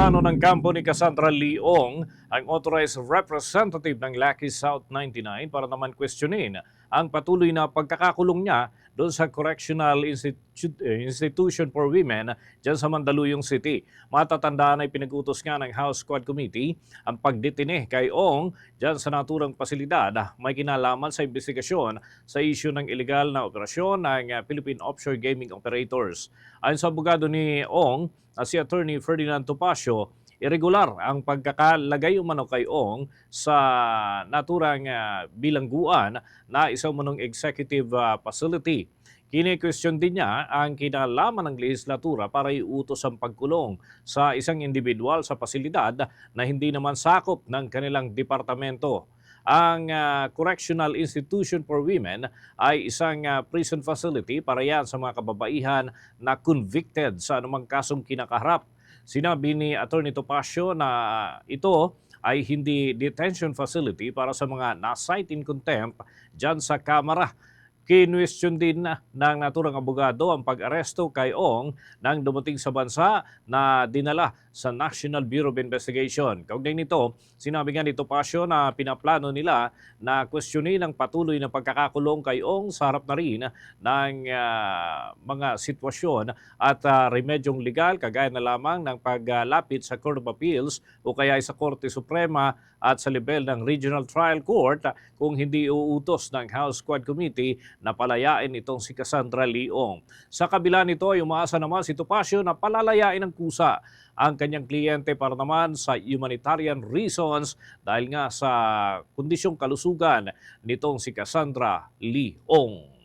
Pinaplano ng kampo ni Cassandra Leong ang authorized representative ng Lucky South 99 para naman questionin ang patuloy na pagkakakulong niya doon sa Correctional Institute, eh, Institution for Women dyan sa Mandaluyong City. Matatandaan ay pinag-utos nga ng House Squad Committee ang pagdetine kay Ong dyan sa naturang pasilidad may kinalaman sa investigasyon sa isyu ng illegal na operasyon ng uh, Philippine Offshore Gaming Operators. Ayon sa abogado ni Ong, si Attorney Ferdinand Topacio, irregular ang pagkakalagay umano kay Ong sa naturang uh, bilangguan na isang manong executive uh, facility. Kine-question din niya ang kinalaman ng legislatura para iutos ang pagkulong sa isang individual sa pasilidad na hindi naman sakop ng kanilang departamento. Ang uh, Correctional Institution for Women ay isang uh, prison facility para yan sa mga kababaihan na convicted sa anumang kasong kinakaharap. Sinabi ni Attorney Topacio na ito ay hindi detention facility para sa mga na-cite in contempt dyan sa Kamara. Kinwestiyon din na ng naturang abogado ang pag-aresto kay Ong nang dumating sa bansa na dinala sa National Bureau of Investigation. Kaugnay nito, sinabi nga ni Topacio na pinaplano nila na questionin ang patuloy na pagkakakulong kay Ong sa harap na rin ng ah, mga sitwasyon at ah, remedyong legal kagaya na lamang ng paglapit sa Court of Appeals o kaya sa Korte Suprema at sa level ng Regional Trial Court kung hindi uutos ng House Squad Committee na palayain itong si Cassandra Leong. Sa kabila nito ay umaasa naman si Topacio na palalayain ng kusa ang kanyang kliyente para naman sa humanitarian reasons dahil nga sa kondisyong kalusugan nitong si Cassandra Leong.